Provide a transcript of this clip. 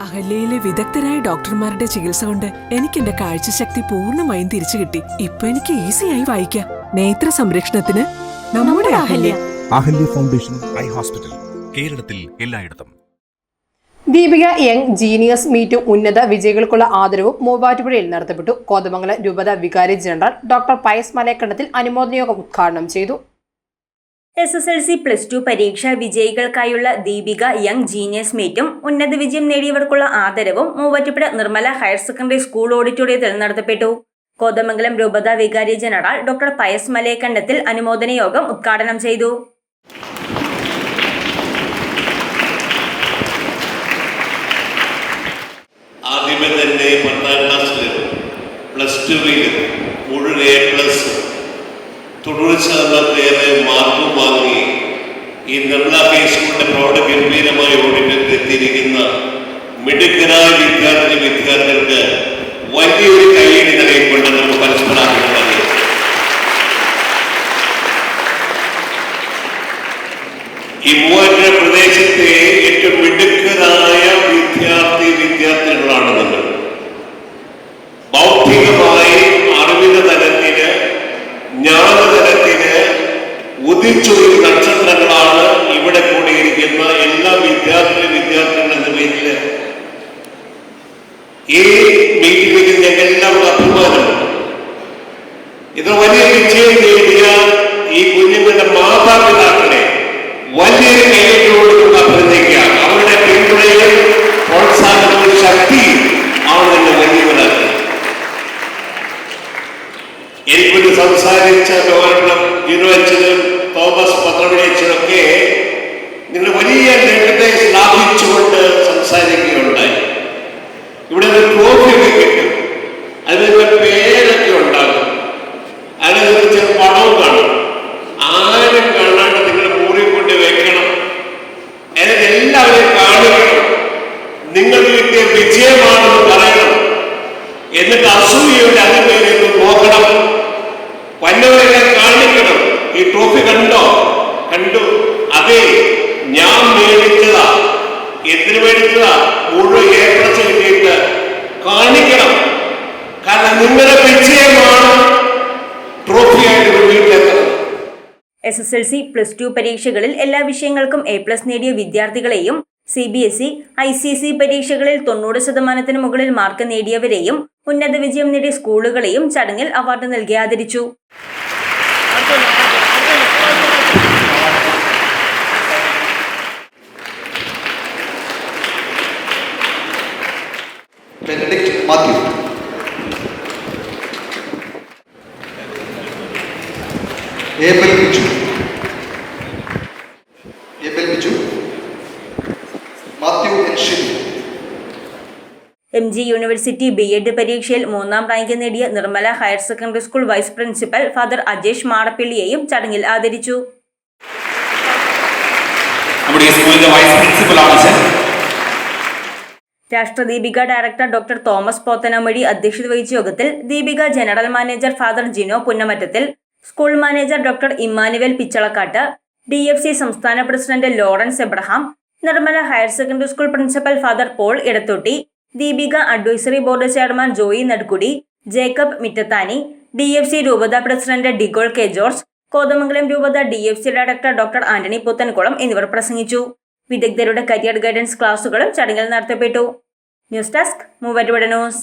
അഹല്യയിലെ വിദഗ്ധരായ ഡോക്ടർമാരുടെ ചികിത്സ കൊണ്ട് എനിക്ക് എന്റെ കാഴ്ചശക്തി പൂർണമായും തിരിച്ചു കിട്ടി. ഇപ്പൊ എനിക്ക് ഈസിയായി വായിക്കാം. നേത്ര സംരക്ഷണത്തിന് നമ്മുടെ Ahalya. Ahalya foundation eye hospital കേരളത്തിൽ എല്ലായിടത്തും. ദീപിക യങ് ജീനിയസ് മീറ്റും ഉന്നത വിജയികൾക്കുള്ള ആദരവും മൂവാറ്റുപുഴയിൽ നടത്തപ്പെട്ടു. കോതമംഗലം രൂപത വികാരി ജനറൽ ഡോക്ടർ പയസ് മലയക്കണ്ടത്തിൽ അനുമോദന യോഗം ഉദ്ഘാടനം ചെയ്തു. S S L C plus two പരീക്ഷ വിജയികൾക്കായുള്ള ദീപിക യങ് ജീനിയസ് മീറ്റും ഉന്നത വിജയം നേടിയവർക്കുള്ള ആദരവും Muvattupuzha Nirmala higher secondary school ഓഡിറ്റോറിയത്തിൽ നടത്തപ്പെട്ടു. കോതമംഗലം രൂപത വികാരി ജനറൽ ഡോക്ടർ പയസ് മലയക്കണ്ടത്തിൽ അനുമോദന യോഗം ഉദ്ഘാടനം ചെയ്തു. ആദ്യമേ തന്നെ ഈ നിർമ്മല പ്രൗഢ ഗംഭീരമായ ഓഡിറ്റത്തിൽ എത്തിയിരിക്കുന്ന മിടുക്കനായ വിദ്യാർത്ഥി വിദ്യാർത്ഥികൾക്ക് വലിയൊരു കൈയടി നൽകിക്കൊണ്ട് നമുക്ക് അഭിനന്ദനം ഈ മൂവാറ്റുപുഴ പ്രദേശത്തെ ഏറ്റവും മിടുക്കരായ മീറ്റിംഗിൽ ഞങ്ങൾ എല്ലാവരുടെ അഭിമാനമുണ്ട് ഇത് വലിയ വിജയം നേടിയ ഈ കുഞ്ഞുങ്ങളുടെ മാതാപിതാക്കളെ വലിയൊരു നമുക്ക് അഭ്യർത്ഥിക്കുക അവരുടെ പിന്തുണയും പ്രോത്സാഹനവും ശക്തിയും ആണ് തന്നെ വലിയവരാണ് എനിക്കൊരു സംസാരിച്ച ബഹുമാനം ജിനുവച്ചനും തോമസ് പത്രവിളിച്ചതൊക്കെ നിങ്ങൾ വലിയ എന്നിട്ട് അസൂയയുടെ അതിപേരെന്ന് നോക്കണം. വന്നവരെ കാണിക്കണം. ഈ ട്രോഫി കണ്ടോ? കണ്ടു. അതെ ഞാൻ മേടിച്ചതാ. എന്തിനു മേടിച്ചതാ? മുഴുവൻ എ പ്ലസ് കിട്ടിയിട്ട് കാണിക്കണം. കാരണം നിങ്ങളുടെ വിജയമാണ് ട്രോഫിയായിട്ട് S S L C plus two പരീക്ഷകളിൽ എല്ലാ വിഷയങ്ങൾക്കും എ പ്ലസ് നേടിയ വിദ്യാർത്ഥികളെയും C B S E I C S E പരീക്ഷകളിൽ തൊണ്ണൂറ് ശതമാനത്തിന് മുകളിൽ മാർക്ക് നേടിയവരെയും ഉന്നത വിജയം നേടിയ സ്കൂളുകളെയും ചടങ്ങിൽ അവാർഡ് നൽകി ആദരിച്ചു. Benedict Mathew Abel M G university B Ed പരീക്ഷയിൽ മൂന്നാം റാങ്ക് നേടിയ Nirmala higher secondary school vice principal father Ajesh മാടപ്പിള്ളിയെയും ചടങ്ങിൽ ആദരിച്ചു. Rashtradeepika director doctor Thomas Pothanamozhi അധ്യക്ഷത വഹിച്ച യോഗത്തിൽ Deepika general manager father Jino Punnamattathil school manager doctor Emmanuel Pichalakkattu D F C സംസ്ഥാന president Lawrence Abraham Nirmala higher secondary school principal father Paul Edathotty Deepika advisory board chairman Joy Nadukkudi Jacob Mittathani D F C രൂപത president De Gaulle K George Kothamangalam രൂപത D F C director doctor Antony Puthenkulam എന്നിവർ പ്രസംഗിച്ചു. വിദഗ്ധരുടെ career guidance ക്ലാസുകളും ചടങ്ങിൽ നടത്തപ്പെട്ടു. News desk മൂവരുവിടെ news.